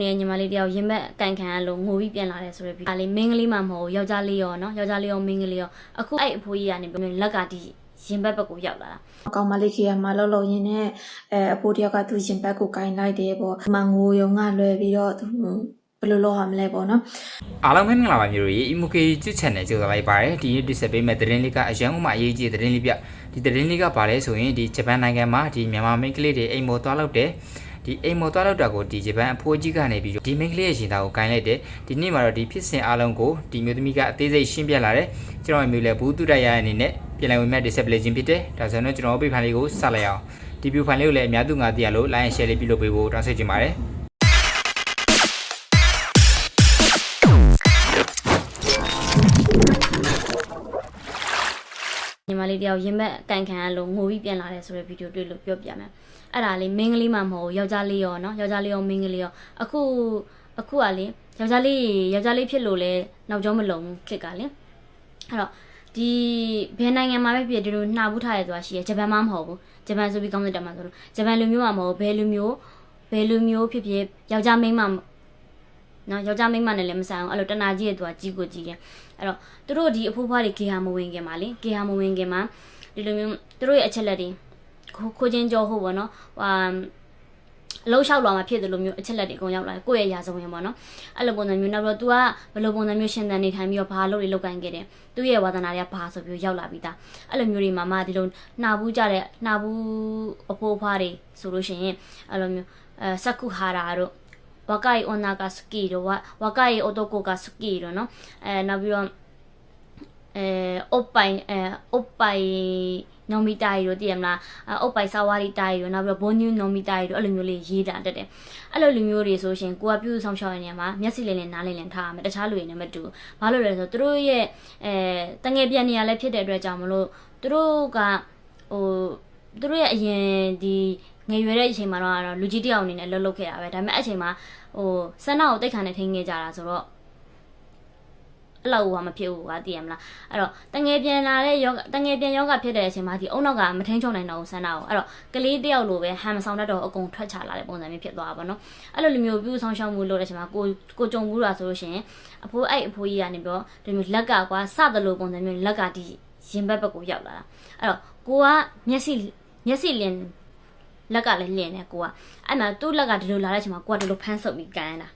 နေညီမလေးတယောက်ရင်ဘက်ကန်ခံရလို့ငိုပြီးပြန်လာတယ်ဆိုတော့ဒီလေးမင်းကလေးမှမဟုတ်ဘူးယောက်ျားလေးရောနော်ယောက်ျားလေးရောမင်းကလေးရောအခုအဲ့အဖိုးကြီးကနေပြီးလက်ကဒီရင်ဘက်ဘက်ကိုရောက်လာတာအကောင်မလေးခေမှာလှုပ်လှုပ်ရင်းနဲ့အဲအဖိုးတယောက်ကသူရင်ဘတ်ကိုကင်လိုက်တယ်ပေါ့မငိုရုံကလွယ်ပြီးတော့သူဘယ်လိုလုပ်ရမလဲပေါ့နော်အားလုံးပဲမင်္ဂလာပါမျိုးတွေ EMK ချစ် channel ကြိုဆိုလိုက်ပါတယ်ဒီနေ့ဒီဆက်ပေးမဲ့သတင်းလေးကအရန်ဥမာအရေးကြီးတဲ့သတင်းလေးပြဒီသတင်းလေးကဘာလဲဆိုရင်ဒီဂျပန်နိုင်ငံမှာဒီမြန်မာမိန်းကလေးတွေအိမ်မော်သွားလောက်တယ် ဒီအိမ်မော်သွားလောက်တာကိုဒီဂျပန်အဖိုးကြီးကနေပြီးတော့ဒီမိန်းကလေးရဲ့ရှင်သားကိုဂိုင်းလိုက်တယ်ဒီနေ့မှာတော့ဒီဖြစ်စဉ်အားလုံးကိုဒီမျိုးသမီးကအသေးစိတ်ရှင်းပြလာတယ်ကျွန်တော်မျိုးလဲဘူးတုတိုက်ရတဲ့အနေနဲ့ပြန်လည်ဝင်မဲ့ display ချင်းဖြစ်တယ်ဒါဆိုရင်တော့ကျွန်တော်ပြဖိုင်လေးကိုစလိုက်အောင်ဒီပြဖိုင်လေးကိုလည်းအများသူငါသိရလို့ like and share လေးပြုလုပ်ပေးဖို့တောင်းဆိုချင်ပါတယ်ညီမလေးတယောက်ရင်ဘက်ကန်ခံရလို့ငိုပြီးပြန်လာတယ်ဆိုတဲ့ဗီဒီယိုတွေ့လို့ပြောပြမယ် အဲ့ဒါလေးမင်းကလေးမှမဟုတ်ဘူးယောက်ျားလေးရောနော်ယောက်ျားလေးရောမင်းကလေးရောအခုအခုကလေယောက်ျားလေးယောက်ျားလေးဖြစ်လို့လဲနောက်ကျောမလုံဘူးခစ်ကလေအဲ့တော့ဒီဘယ်နိုင်ငံမှာပဲဖြစ်ဒီလိုနှာဘူးထားရဆိုတာရှိရဂျပန်မှမဟုတ်ဘူးဂျပန်ဆိုပြီးကောင်းတဲ့တက်မှာဆိုလို့ဂျပန်လူမျိုးမှမဟုတ်ဘူးဘယ်လူမျိုးဘယ်လူမျိုးဖြစ်ဖြစ်ယောက်ျားမိန်းမနော်ယောက်ျားမိန်းမနဲ့လည်းမဆိုင်အောင်အဲ့လိုတနာကြီးရဲ့သူကကြီးကိုကြီးတယ်အဲ့တော့သူတို့ဒီအဖိုးဖွားတွေကေဟာမဝင်ခင်ပါလေကေဟာမဝင်ခင်မှာဒီလိုမျိုးသူတို့ရဲ့အချက်လက်တွေ ခိုးချင်းကြောဟုတ်ပေါ့နော်ဟိုလှုပ်လျှောက်လာမှဖြစ်တယ်လို့မျိုးအချက်လက်တွေအကုန်ရောက်လာတယ်ကိုယ့်ရဲ့ရာဇဝင်ပေါ့နော်အဲ့လိုပုံစံမျိုးနောက်ပြီးတော့ तू ကဘယ်လိုပုံစံမျိုးရှင်သန်နေထိုင်ပြီးတော့ဘာလို့တွေလောက်ကိုင်းခဲ့တယ်သူ့ရဲ့ဝါသနာတွေကဘာဆိုပြီးရောက်လာပြီးသားအဲ့လိုမျိုးတွေမှာမှဒီလိုနှာဘူးကြတဲ့နှာဘူးအဖိုးဖွားတွေဆိုလို့ရှိရင်အဲ့လိုမျိုးအဲစကုဟာရာတို့ဝကိုင်အွန်နာကစကီတို့ဝကိုင်အိုတိုကိုကစကီတို့နော်အဲနောက်ပြီးတော့အဲအုတ်ပိုင်အဲအုတ်ပိုင် နိုမီတာရီတို့တည်ရမလားအုပ်ပိုင်ဆာဝါရီတာရီတို့နောက်ပြီးတော့ဘွန်ညူနိုမီတာရီတို့အဲ့လိုမျိုးလေးရေးတာတက်တယ်အဲ့လိုလူမျိုးတွေဆိုရှင်ကိုကပြုစုဆောင်ရှောက်ရနေမှာမျက်စိလေးနဲ့နားလေးနဲ့ထားရမယ်တခြားလူတွေနဲ့မတူဘာလို့လဲဆိုတော့သူတို့ရဲ့အဲတငယ်ပြန်နေရလဲဖြစ်တဲ့အတွက်ကြောင့်မလို့သူတို့ကဟိုသူတို့ရဲ့အရင်ဒီငယ်ရွယ်တဲ့အချိန်မှာတော့လူကြီးတယောက်အနေနဲ့လှုပ်လှုပ်ခဲ့တာပဲဒါပေမဲ့အဲ့အချိန်မှာဟိုဆန္ဒကိုတိတ်ခါနဲ့ထိန်းခဲ့ကြတာဆိုတော့ အဲ့လောက်ကမဖြစ်ဘူးကသိရမလားအဲ့တော့တငယ်ပြန်လာတဲ့ယောဂတငယ်ပြန်ယောဂဖြစ်တဲ့အချိန်မှာဒီအုံနောက်ကမထိန်ချုံနိုင်တော့ဘူးဆန္ဒကိုအဲ့တော့ကလေးတယောက်လိုပဲဟန်မဆောင်တတ်တော့အကုန်ထွက်ချလာတဲ့ပုံစံမျိုးဖြစ်သွားတာပေါ့နော်အဲ့လိုလူမျိုးပြုဆောင်ရှောက်မှုလုပ်တဲ့အချိန်မှာကိုကိုကြုံဘူးတာဆိုလို့ရှိရင်အဖိုးအဲ့အဖိုးကြီးကနေပြီးတော့ဒီမျိုးလက်ကကွာစသလိုပုံစံမျိုးလက်ကဒီရင်ဘက်ဘက်ကိုရောက်လာတာအဲ့တော့ကိုကမျက်စိမျက်စိလင်လက်ကလည်းလင်နေကိုကအဲ့မှာသူ့လက်ကဒီလိုလာတဲ့အချိန်မှာကိုကဒီလိုဖမ်းဆုပ်ပြီးကန်ရတာ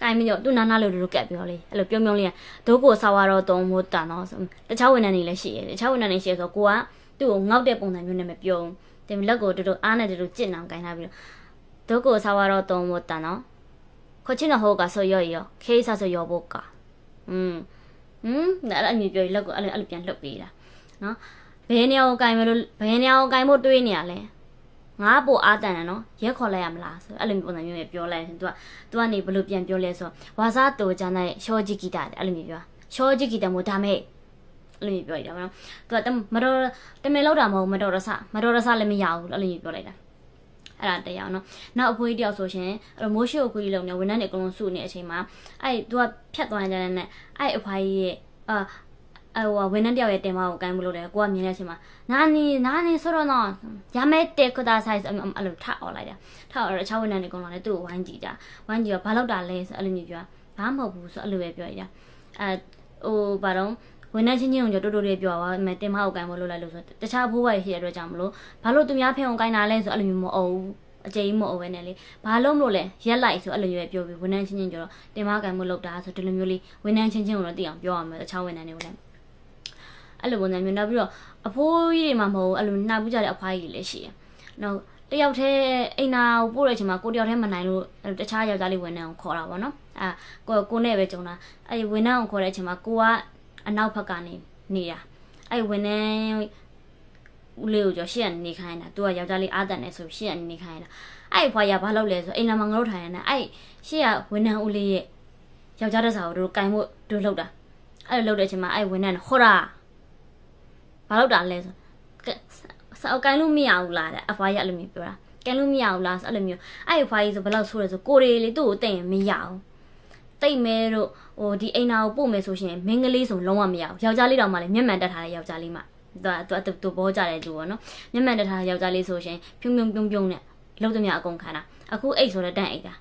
ကိုင်းပြီးတော့သူ့နာနာလို့တို့ကက်ပြောလေအဲ့လိုပြုံးပြုံးလေးကဒိုးကိုဆောက်ရတော့တုံးမို့တန်တော့တခြားဝန်ထမ်းတွေလည်းရှိရတယ်တခြားဝန်ထမ်းတွေရှိရဆိုကိုကသူ့ကိုငေါက်တဲ့ပုံစံမျိုးနဲ့မပြုံးတင်လက်ကိုတို့တို့အားနဲ့တို့ကြစ်နောင်ကိုင်းထားပြီးတော့ဒိုးကိုဆောက်ရတော့တုံးမို့တန်တော့こっちの方がそうよいよ。警察呼ぼうか。うん。うんだအဲ့လိုမျိုးပြောပြီးလောက်ကိုအဲ့လိုအဲ့လိုပြန်လှုပ်ပေးတာ။နော်။ဘယ်နေရာကိုကင်မလို့ဘယ်နေရာကိုကင်ဖို့တွေးနေရလဲ။ ငါပို့အားတန်တယ်နော်ရက်ခေါ်လိုက်ရမလားဆိုအဲ့လိုမျိုးပုံစံမျိုးနဲ့ပြောလိုက်ရင် तू က तू ကနေဘယ်လိုပြန်ပြောလဲဆိုတော့ဝါစားတိုဂျန်တဲ့ရှောဂျီဂီတာအဲ့လိုမျိုးပြောရှောဂျီဂီတာမို့ဒါမဲ့အဲ့လိုမျိုးပြောလိုက်တာပေါ့နော် तू ကမတော်တမင်လောက်တာမဟုတ်မတော်ရဆမတော်ရဆလည်းမရဘူးအဲ့လိုမျိုးပြောလိုက်တာအဲ့ဒါတရားနော်နောက်အဖိုးကြီးတယောက်ဆိုရှင်အဲ့တော့မိုးရှိအဖိုးကြီးလုံးနေဝန်ထမ်းတွေအကုန်လုံးစုနေတဲ့အချိန်မှာအဲ့ तू ကဖြတ်သွားကြတဲ့နဲ့အဲ့အဖိုးကြီးရဲ့အာ အဟိုဝန်ထမ်းတယောက်ရဲ့တင်မကိုကိုင်းမလို့တယ်ကိုကမြင်တဲ့အချိန်မှာနာနီနာနီဆိုတော့နော်ရမဲတေကဒါဆိုင်အဲ့လိုထအော်လိုက်တာထအော်တော့အခြားဝန်ထမ်းတွေကုန်လာတယ်သူ့ကိုဝိုင်းကြည့်ကြဝိုင်းကြည့်တော့ဘာလောက်တာလဲဆိုအဲ့လိုမျိုးပြောဘာမှမဟုတ်ဘူးဆိုအဲ့လိုပဲပြောရတာအဲဟိုဘာတော့ဝန်ထမ်းချင်းချင်းကိုတိုးတိုးလေးပြောပါမယ်တင်မကိုကိုင်းမလို့လိုက်လို့ဆိုတခြားဘိုးဘွားရှိတဲ့အတွက်ကြောင့်မလို့ဘာလို့သူများဖဲအောင်ကိုင်းတာလဲဆိုအဲ့လိုမျိုးမဟုတ်ဘူးအကျဉ်းမဟုတ်ပဲနဲ့လေဘာလို့မလို့လဲရက်လိုက်ဆိုအဲ့လိုမျိုးပဲပြောပြီးဝန်ထမ်းချင်းချင်းကျတော့တင်မကိုင်းမလို့တာဆိုဒီလိုမျိုးလေးဝန်ထမ်းချင်းချင်းကိုတော့သိအောင်ပြောရမယ်တခြားဝန်ထမ်းတွေကိုလည်း အဲ့လိုပုံစံမျိုးနောက်ပြီးတော့အဖိုးကြီးတွေမှမဟုတ်အဲ့လိုနှာပူးကြတဲ့အဖွားကြီးတွေလည်းရှိတယ်နောက်တယောက်တည်းအိမ်နာကိုပို့တဲ့အချိန်မှာကိုတယောက်တည်းမနိုင်လို့တခြားယောက်ျားလေးဝန်ထမ်းကိုခေါ်တာပေါ့နော်အာကိုကိုနဲ့ပဲကြုံတာအဲ့ဝန်ထမ်းကိုခေါ်တဲ့အချိန်မှာကိုကအနောက်ဘက်ကနေနေတာအဲ့ဝန်ထမ်းဦးလေးကိုကြောရှေ့ကနေခိုင်းတာသူကယောက်ျားလေးအားတန်နေဆိုရှေ့ကနေခိုင်းတာအဲ့ဖွာရဘာလုပ်လဲဆိုအိမ်နာမှာငါတို့ထိုင်နေတာအဲ့ရှေ့ကဝန်ထမ်းဦးလေးရဲ့ယောက်ျားတစ်စားကိုတို့ကင်ဖို့တို့လှုပ်တာအဲ့လိုလှုပ်တဲ့အချိန်မှာအဲ့ဝန်ထမ်းဟောရာ ဘာလုပ်တာလဲဆိုစောက်ကန်လို့မရဘူးလားတဲ့အဖွားရအဲ့လိုမျိုးပြောတာကန်လို့မရဘူးလားဆိုအဲ့လိုမျိုးအဲ့အဖွားကြီးဆိုဘယ်လောက်ဆိုးလဲဆိုကိုရီလေးသူ့ကိုတိတ်ရင်မရဘူးတိတ်မဲတို့ဟိုဒီအိမ်နာကိုပို့မယ်ဆိုရှင်မင်းကလေးဆိုလုံးဝမရဘူးယောက်ျားလေးတောင်မှလည်းမျက်မှန်တက်ထားတဲ့ယောက်ျားလေးမှသူကသူသူဘောကြတဲ့သူပေါ့နော်မျက်မှန်တက်ထားတဲ့ယောက်ျားလေးဆိုရှင်ဖြုံဖြုံပြုံပြုံနဲ့လုံးသမျှအကုန်ခံတာအခုအိတ်ဆိုတဲ့တန့်အိတ်တာ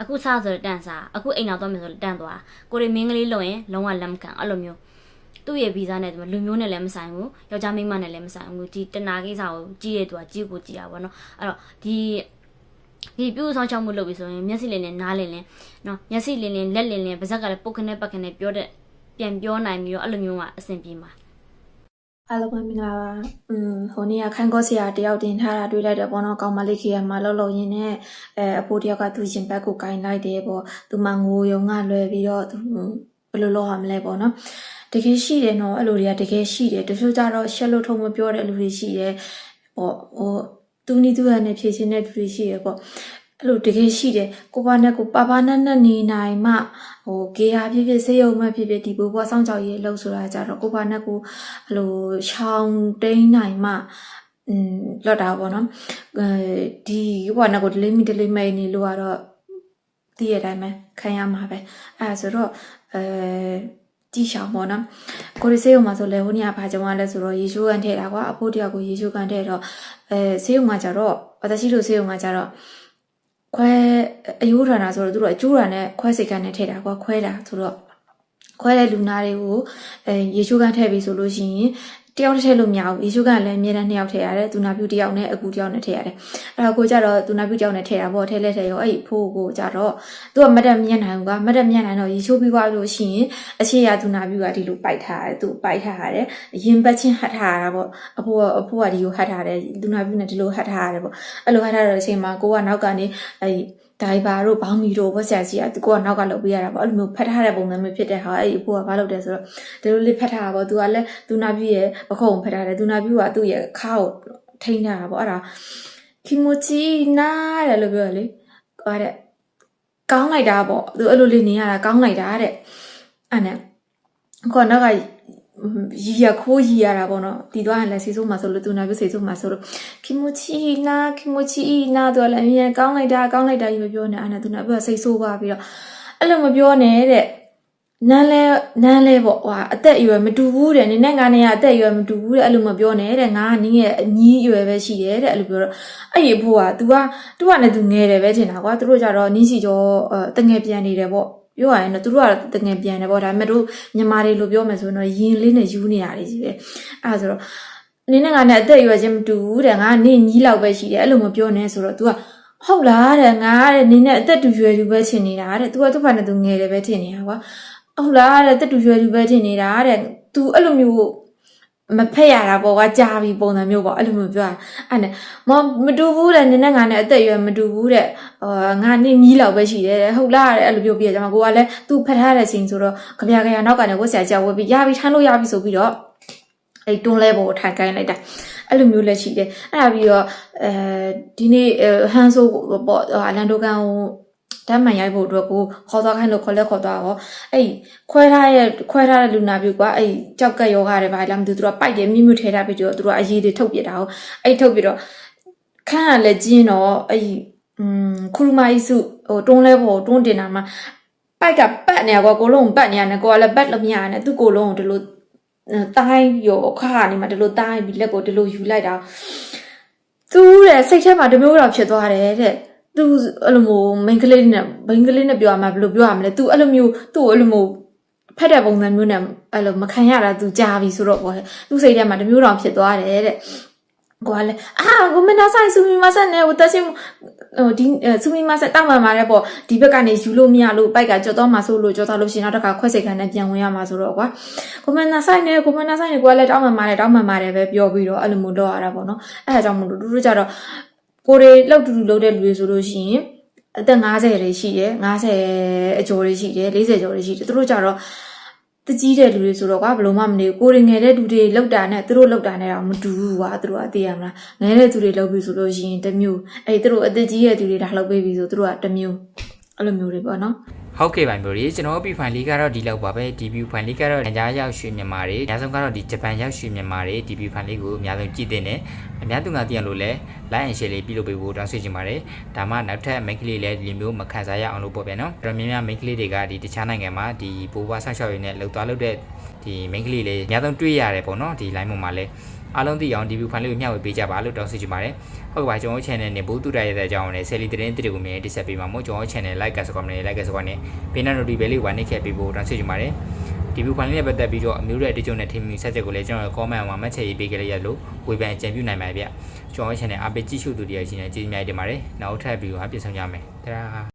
အခုစားဆိုတော့တန်စားအခုအိမ်နောက်သွားမယ်ဆိုတော့တန်သွားကိုရီမင်းကလေးလုံရင်လုံးဝလက်မခံအဲ့လိုမျိုး သူ့ရဲ့ဗီဇနဲ့လူမျိုးနဲ့လည်းမဆိုင်ဘူးယောက်ျားမိန်းမနဲ့လည်းမဆိုင်ဘူးဒီတနာကိစ္စကိုကြီးရတဲ့သူကကြီးကိုကြီးတာပေါ့နော်အဲ့တော့ဒီဒီပြုဆောင်ချောင်းမှုလုပ်ပြီဆိုရင်မျက်စိလင်းနဲ့နားလင်းလင်းနော်မျက်စိလင်းလင်းလက်လင်းလင်းပါးစပ်ကလည်းပုတ်ခနဲ့ပတ်ခနဲ့ပြောတဲ့ပြန်ပြောနိုင်ပြီးတော့အဲ့လိုမျိုးမှအဆင်ပြေမှာအားလုံးပဲမင်္ဂလာပါอืมဟိုနေ့ကခိုင်ကောဆရာတယောက်တင်ထားတာတွေ့လိုက်တယ်ပေါ့နော်ကောင်မလေးခေရမှာလှုပ်လှုပ်ရင်းနဲ့အဲအဖိုးတယောက်ကသူ့ရင်ဘက်ကိုကင်လိုက်တယ်ပေါ့သူမှငိုယုံကလွယ်ပြီးတော့သူ ဘယ်လိုလုပ်ရမလဲပေါ့နော်တကယ်ရှိတယ်နော်အဲ့လိုတွေကတကယ်ရှိတယ်တချို့ကြတော့ရှက်လို့ထုံမပြောတဲ့လူတွေရှိတယ်ပေါ့ဟိုသူနီသူရနဲ့ဖြည့်ချင်းတဲ့လူတွေရှိတယ်ပေါ့အဲ့လိုတကယ်ရှိတယ်ကိုပါနဲ့ကိုပါပါနဲ့နဲ့နေနိုင်မှဟိုကေဟာဖြစ်ဖြစ်စေယုံမှဖြစ်ဖြစ်ဒီဘဘွားစောင့်ကြောက်ရေးအလုပ်ဆိုတာကြတော့ကိုပါနဲ့ကိုအဲ့လိုရှောင်းတိန်နိုင်မှอืมလော့တာပေါ့နော်အဲဒီဘောနကိုဒလေးမီဒလေးမိန်နေလို့ကတော့တည်ရတိုင်းပဲခံရမှာပဲအဲဒါဆိုတော့ အဲကြည့်ရှောင်းပေါ့နော်ကိုရီစေးုံမှာဆိုလဲဟိုနေ့ကဘာကြောင့်လဲဆိုတော့ယေရှုကန်ထည့်တာကွာအဖိုးတယောက်ကိုယေရှုကန်ထည့်တော့အဲစေးုံမှာကြတော့私တို့စေးုံမှာကြတော့ခွဲအယိုးထာနာဆိုတော့သူတို့အကျိုးထာနဲ့ခွဲစိတ်ကန်နဲ့ထည့်တာကွာခွဲတာဆိုတော့ခွဲတဲ့လူနာတွေကိုအဲယေရှုကန်ထည့်ပြီဆိုလို့ရှိရင် တယောက်တစ်ထည့်လို့မရဘူးယေရှုကန်လည်းအမြဲတမ်းနှစ်ယောက်ထည့်ရတယ်သူနာပြုတစ်ယောက်နဲ့အကူတစ်ယောက်နဲ့ထည့်ရတယ်အဲ့တော့ကိုကြတော့သူနာပြုတစ်ယောက်နဲ့ထည့်တာပေါ့ထည့်လဲထည့်ရောအဲ့ဖိုးကိုကြတော့သူကမတ်တက်မြင်နိုင်ဘူးကမတ်တက်မြင်နိုင်တော့ယေရှုပြီးသွားလို့ရှိရင်အခြေရသူနာပြုကဒီလိုပိုက်ထားရတယ်သူပိုက်ထားရတယ်ရင်ပတ်ချင်းဟတ်ထားရတာပေါ့အဖိုးကအဖိုးကဒီကိုဟတ်ထားတယ်သူနာပြုနဲ့ဒီလိုဟတ်ထားရတယ်ပေါ့အဲ့လိုဟတ်ထားတဲ့အချိန်မှာကိုကနောက်ကနေအဲ့ ဒိုင်ဘာတို့ဘောင်းမီတို့ဘက်ဆရာကြီးကကိုကနောက်ကလုပ်ပေးရတာပေါ့အဲ့လိုမျိုးဖတ်ထားတဲ့ပုံစံမျိုးဖြစ်တဲ့ဟာအဲ့ဒီအဖိုးကဘာလုပ်တယ်ဆိုတော့ဒီလိုလေးဖတ်ထားတာပေါ့သူကလည်းသူနာပြည့်ရဲ့ပခုံးဖတ်ထားတယ်သူနာပြည့်ကသူ့ရဲ့ခါကိုထိန်းထားတာပေါ့အဲ့ဒါကီမိုချီနာတယ်လို့ပြောရလေအဲ့တဲ့ကောင်းလိုက်တာပေါ့သူအဲ့လိုလေးနေရတာကောင်းလိုက်တာတဲ့အဲ့နဲ့ခေါနောက်က ရီရခိုးရီရတာပေါ့နော်ဒီတော့ဟန်လက်စီဆိုးမှာဆိုလို့သူနာပြည့်စီဆိုးမှာဆိုလို့ကီမိုချီနာကီမိုချီနာတော့လည်းအမြဲကောင်းလိုက်တာကောင်းလိုက်တာကြီးမပြောနဲ့အဲ့နဲ့သူနာပြည့်စိတ်ဆိုးပါပြီးတော့အဲ့လိုမပြောနဲ့တဲ့နန်းလဲနန်းလဲပေါ့ဟာအသက်အရွယ်မတူဘူးတဲ့နင်းနဲ့ငါနဲ့ကအသက်အရွယ်မတူဘူးတဲ့အဲ့လိုမပြောနဲ့တဲ့ငါကနင်းရဲ့အညီအရွယ်ပဲရှိတယ်တဲ့အဲ့လိုပြောတော့အဲ့ဒီဖို့က तू က तू ကလည်း तू ငယ်တယ်ပဲထင်တာကွာသူတို့ကြတော့နင်းစီကျော်တငယ်ပြန်နေတယ်ပေါ့ ပြောရရင်တော့သူတို့ကတငယ်ပြန်တယ်ပေါ့ဒါပေမဲ့တို့ညီမတွေလို့ပြောမယ်ဆိုရင်တော့ယင်လေးနဲ့ယူနေရတယ်ကြီးပဲအဲ့ဒါဆိုတော့နင်းနဲ့ငါနဲ့အသက်အရွယ်ချင်းမတူဘူးတဲ့ငါကနင်းညီလောက်ပဲရှိတယ်အဲ့လိုမပြောနဲ့ဆိုတော့ तू ကဟုတ်လားတဲ့ငါကတဲ့နင်းနဲ့အသက်တူရွယ်တူပဲထင်နေတာတဲ့ तू ကသူ့ဘာနဲ့ तू ငယ်တယ်ပဲထင်နေတာကွာဟုတ်လားတဲ့တက်တူရွယ်တူပဲထင်နေတာတဲ့ तू အဲ့လိုမျိုး မဖက်ရတာပေါ့ကွာကြာပြီပုံစံမျိုးပေါ့အဲ့လိုမျိုးပြောတာအဲ့နဲ့မမတူဘူးတဲ့နင်းနဲ့ငါနဲ့အသက်အရွယ်မတူဘူးတဲ့ဟောငါနင်းမြီးလောက်ပဲရှိတယ်တဲ့ဟုတ်လားတဲ့အဲ့လိုပြောပြကြမှာကိုကလည်း तू ဖက်ထားတဲ့ချိန်ဆိုတော့ကြပြကြရနောက်ကနေဝတ်ဆရာကြောက်ဝတ်ပြီးရပြီထမ်းလို့ရပြီဆိုပြီးတော့အဲ့တွန်းလဲပေါ်ထိုင်ကိုင်းလိုက်တာအဲ့လိုမျိုးလည်းရှိတယ်အဲ့ဒါပြီးတော့အဲဒီနေ့ဟန်ဆိုပေါ့အလန်ဒိုကန်ကို တမ်းမှန်ရိုက်ဖို့အတွက်ကိုခေါ်သွားခိုင်းလို့ခေါ်လဲခေါ်သွားတော့အဲ့ခွဲထားရဲ့ခွဲထားတဲ့လူနာပြုတ်ကအဲ့ကြောက်ကက်ယောဂတွေပါလားမသိဘူးသူတို့ကပိုက်တယ်မြင့်မြင့်ထဲထားပြီးတော့သူတို့ကအရေးတွေထုတ်ပြတာဟုတ်အဲ့ထုတ်ပြီးတော့ခန်းကလည်းကျင်းတော့အဲ့อืมခူရမိုင်းစုဟိုတွန်းလဲဖို့တွန်းတင်တာမှာပိုက်ကပတ်နေကွာကိုလုံးပတ်နေရတယ်ကိုကလည်းပတ်လို့မရနဲ့သူ့ကိုလုံးကိုဒီလိုတိုင်းရောခါနေမှာဒီလိုတိုင်းပြီးလက်ကိုဒီလိုယူလိုက်တာသူ့ရဲ့စိတ်ထဲမှာတမျိုးတော့ဖြစ်သွားတယ်တဲ့ သူအဲ့လိုမျိုးမိန်းကလေးနဲ့မိန်းကလေးနဲ့ပြောရမှာဘယ်လိုပြောရမလဲသူအဲ့လိုမျိုးသူ့ကိုအဲ့လိုမျိုးဖက်တဲ့ပုံစံမျိုးနဲ့အဲ့လိုမခံရတာသူကြားပြီဆိုတော့ပေါ့သူစိတ်ထဲမှာတမျိုးတော့ဖြစ်သွားတယ်တဲ့ကိုကလည်းအာကိုမနာဆိုင်ဆူမီမဆန်နဲ့ဟိုတက်ချင်းဟိုဒီဆူမီမဆန်တောက်မှန်ပါတယ်ပေါ့ဒီဘက်ကနေယူလို့မရလို့ပိုက်ကကြော်တော့မှဆိုလို့ကြော်တော့လို့ရှင်နောက်တစ်ခါခွက်စိတ်ခံနဲ့ပြန်ဝင်ရမှာဆိုတော့ကွာကိုမနာဆိုင်နဲ့ကိုမနာဆိုင်နဲ့ကိုကလည်းတောက်မှန်ပါတယ်တောက်မှန်ပါတယ်ပဲပြောပြီးတော့အဲ့လိုမျိုးတော့ရတာပေါ့နော်အဲ့ဒါကြောင့်မလို့တို့တို့ကြတော့ ကိုတွေလောက်တူတူလောက်တဲ့လူတွေဆိုလို့ရှိရင်အသက်50တွေရှိတယ်50အကျော်တွေရှိတယ်40ကျော်တွေရှိတယ်သူတို့ကြတော့တကြီးတဲ့လူတွေဆိုတော့ကွာဘယ်လိုမှမနေဘူးကိုရင်ငယ်တဲ့လူတွေလောက်တာနဲ့သူတို့လောက်တာနဲ့တော့မတူဘူးကွာသူတို့အသေးရမလားငယ်တဲ့သူတွေလောက်ပြီဆိုလို့ရှိရင်တစ်မျိုးအဲ့သူတို့အသက်ကြီးတဲ့သူတွေဒါလောက်ပေးပြီဆိုသူတို့ကတစ်မျိုး အဲ့လိုမျိုးတွေပေါ့နော်ဟုတ်ကဲ့ပါမျိုးကြီးကျွန်တော်တို့ B-File လေးကတော့ဒီလောက်ပါပဲဒီ B-File လေးကတော့အများရောက်ရွှေမြန်မာတွေအများဆုံးကတော့ဒီဂျပန်ရောက်ရွှေမြန်မာတွေဒီ B-File လေးကိုအများဆုံးကြည့်တဲ့နဲ့အများသူငါသိရလို့လဲ like and share လေးပြုလုပ်ပေးဖို့တောင်းဆိုချင်ပါတယ်ဒါမှနောက်ထပ် main ကလေးလည်းဒီလိုမျိုးမခံစားရအောင်လို့ပေါ့ဗျာနော်တော်တော်များများ main ကလေးတွေကဒီတခြားနိုင်ငံမှာဒီဘိုးဘွားဆောက်ရှောက်ရည်နဲ့လှုပ်သွားလှုပ်တဲ့ဒီ main ကလေးလေးအများဆုံးတွေ့ရတယ်ပေါ့နော်ဒီ line ပေါ်မှာလဲ အားလုံးသိအောင်ဒီ view file လေးကိုမျှဝေပေးကြပါလို့တောင်းဆိုချင်ပါတယ်ဟုတ်ကဲ့ပါကျွန်တော် channel နဲ့ဘူးတူတရရဲ့အကြောင်းကိုလည်း Sally သတင်းတစ်တွေကိုမြင်တိဆက်ပေးပါမို့ကျွန်တော် channel like ကစကွန်နဲ့ like ကစကွန်နဲ့ဘေးနာ notification လေးဝိုင်းနှိပ်ခဲ့ပေးဖို့တောင်းဆိုချင်ပါတယ်ဒီ view file လေးနဲ့ပတ်သက်ပြီးတော့အမျိုးရဲ့အတူတူနဲ့ထင်မြင်ဆက်ချက်ကိုလည်းကျွန်တော် comment မှာမှတ်ချက်ရေးပေးကြရလို့ဝေဖန်အကြံပြုနိုင်ပါတယ်ဗျကျွန်တော် channel အပိတ်ကြည့်ရှုသူတွေရရှိနေကြည့်မြတ်တင်ပါတယ်နောက်ထပ် view ဟာပြန်ဆောင်ကြမယ်တရာ